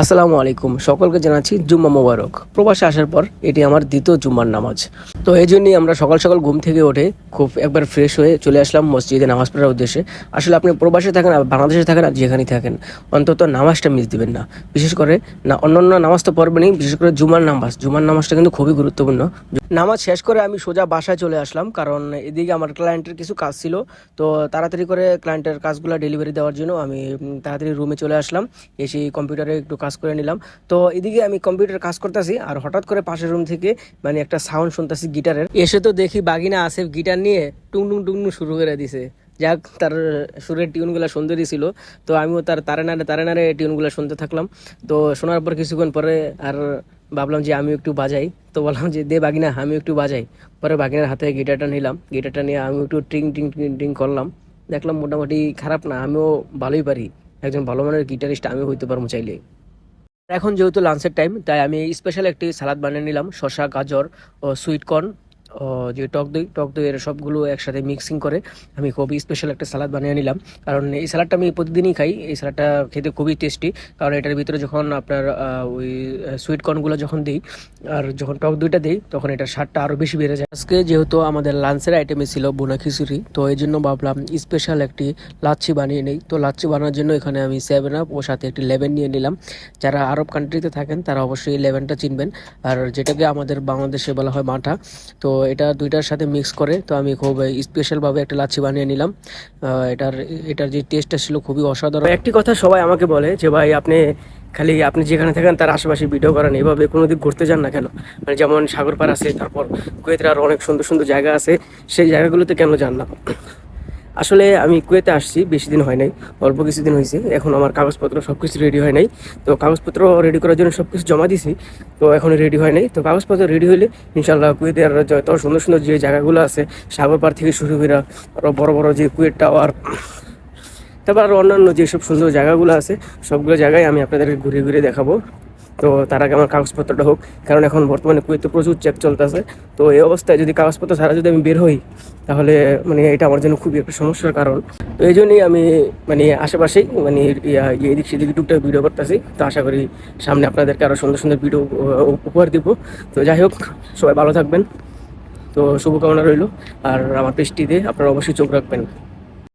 আসসালামু আলাইকুম সকলকে জানাচ্ছি জুম্মা মোবারক। প্রবাসে আসার পর এটি আমার দ্বিতীয় জুম্মার নামাজ। তো এই জন্যই আমরা সকাল সকাল ঘুম থেকে উঠে খুব একবার ফ্রেশ হয়ে চলে আসলাম মসজিদে নামাজ পড়ার উদ্দেশ্যে। আসলে আপনি প্রবাসে থাকেন আর বাংলাদেশে থাকেন আর যেখানেই থাকেন, অন্তত নামাজটা মিস দিবেন না। বিশেষ করে না অন্য অন্য নামাজ তো পড়বেনই, বিশেষ করে জুমার নামাজ। জুমার নামাজটা কিন্তু খুবই গুরুত্বপূর্ণ। নামাজ শেষ করে আমি সোজা বাসায় চলে আসলাম, কারণ এদিকে আমার ক্লায়েন্টের কিছু কাজ ছিল। তো তাড়াতাড়ি করে ক্লায়েন্টের কাজগুলো ডেলিভারি দেওয়ার জন্য আমি তাড়াতাড়ি রুমে চলে আসলাম। এসে কম্পিউটারে একটু কাজ করে নিলাম। তো এদিকে আমি কম্পিউটার কাজ করতেছি, আর হঠাৎ করে পাশের রুম থেকে মানে একটা সাউন্ড শুনতেছি গিটারের। এসে তো দেখি বাগিনা আসে গিটার নিয়ে টুংটুং টুংটুং শুরু করে দিছে। যাক, তার সুরের টিউনগুলো সুন্দরই ছিল তো আমিও তার তারে নাড়ে তারে নাড়ে টিউনগুলো শুনতে থাকলাম। তো শোনার পর কিছুক্ষণ পরে আর ভাবলাম যে আমি একটু বাজাই। তো বললাম যে, দে বাগিনা আমি একটু বাজাই। পরে বাগিনার হাতে গিটারটা নিলাম। গিটারটা নিয়ে আমি একটু ট্রিং টিং টিং টিং করলাম। দেখলাম মোটামুটি খারাপ না, আমিও ভালোই পারি। একজন ভালো মানের গিটারিস্ট, আমিও হইতে পারব চাইলে। এখন যেহেতু লাঞ্চের টাইম তাই আমি স্পেশাল একটি সালাদ বানিয়ে নিলাম শশা গাজর ও সুইট কর্ন ও যে টক দই টক দই এর সবগুলো একসাথে মিক্সিং করে আমি খুবই স্পেশাল একটা সালাদ বানিয়ে নিলাম। কারণ এই সালাদটা আমি প্রতিদিনই খাই, এই সালাদটা খেতে খুবই টেস্টি কারণ এটার ভিতরে যখন আপনার ওই সুইট কর্নগুলো যখন দিই, আর যখন টক দইটা দিই, তখন এটার স্বাদটা আরও বেশি বেড়ে যায়। আজকে যেহেতু আমাদের লাঞ্চের আইটেমে ছিল বোনা খিচুড়ি, তো এই জন্য ভাবলাম স্পেশাল একটি লাচ্ছি বানিয়ে নেই। তো লাচ্ছি বানানোর জন্য এখানে আমি সেভেন আপ ও সাথে একটি লেভেন নিয়ে নিলাম। যারা আরব কান্ট্রিতে থাকেন, তারা অবশ্যই লেভেনটা চিনবেন। আর যেটাকে আমাদের বাংলাদেশে বলা হয় মাঠা, তো এটা দুইটার সাথে মিক্স করে, তো আমি খুব স্পেশালভাবে একটা লাচ্ছি বানিয়ে নিলাম। এটার এটার যে টেস্টটা ছিল খুবই অসাধারণ। একটি কথা সবাই আমাকে বলে যে, ভাই, আপনি খালি, আপনি যেখানে থাকেন তার আশেপাশে ভিডিও করেন। এভাবে কোনো দিক ঘুরতে যান না কেন? মানে যেমন সাগরপাড় আছে, তারপর কুয়েতের আরও অনেক সুন্দর সুন্দর জায়গা আছে, সেই জায়গাগুলোতে কেন যান না? আসলে আমি কুয়েতে আসছি, বেশি দিন হয় নাই, অল্প কিছুদিন হয়েছে এখন আমার কাগজপত্র সব কিছু রেডি হয় নাই। তো কাগজপত্র রেডি করার জন্য সব কিছু জমা দিছি, তো এখন রেডি হয় নাই। তো কাগজপত্র রেডি হলে ইনশাল্লাহ কুয়েতের যত সুন্দর সুন্দর যে জায়গাগুলো আছে সাগর পাড় থেকে শুরু করে আরও বড় বড় যে কুয়েত টাওয়ার, তারপর আরও অন্যান্য যেসব সুন্দর জায়গাগুলো আছে, সবগুলো জায়গায় আমি আপনাদেরকে ঘুরে ঘুরে দেখাবো। তো তার আগে আমার কাগজপত্রটা হোক, কারণ এখন বর্তমানে কুয়েতে প্রচুর চেক চলতেছে। তো এই অবস্থায় যদি কাগজপত্র ছাড়া যদি আমি বের হই, তাহলে মানে এটা আমার জন্য খুবই একটা সমস্যার কারণ। তো এই জন্যই আমি মানে আশেপাশেই মানে ইয়া এদিক সেদিক টুকটাক ভিডিও করতেছি। তো আশা করি সামনে আপনাদেরকে আরও সুন্দর সুন্দর ভিডিও উপহার দিব। তো যাই হোক, সবাই ভালো থাকবেন। তো শুভকামনা রইল। আর আমার পেজটিতে আপনারা অবশ্যই চোখ রাখবেন।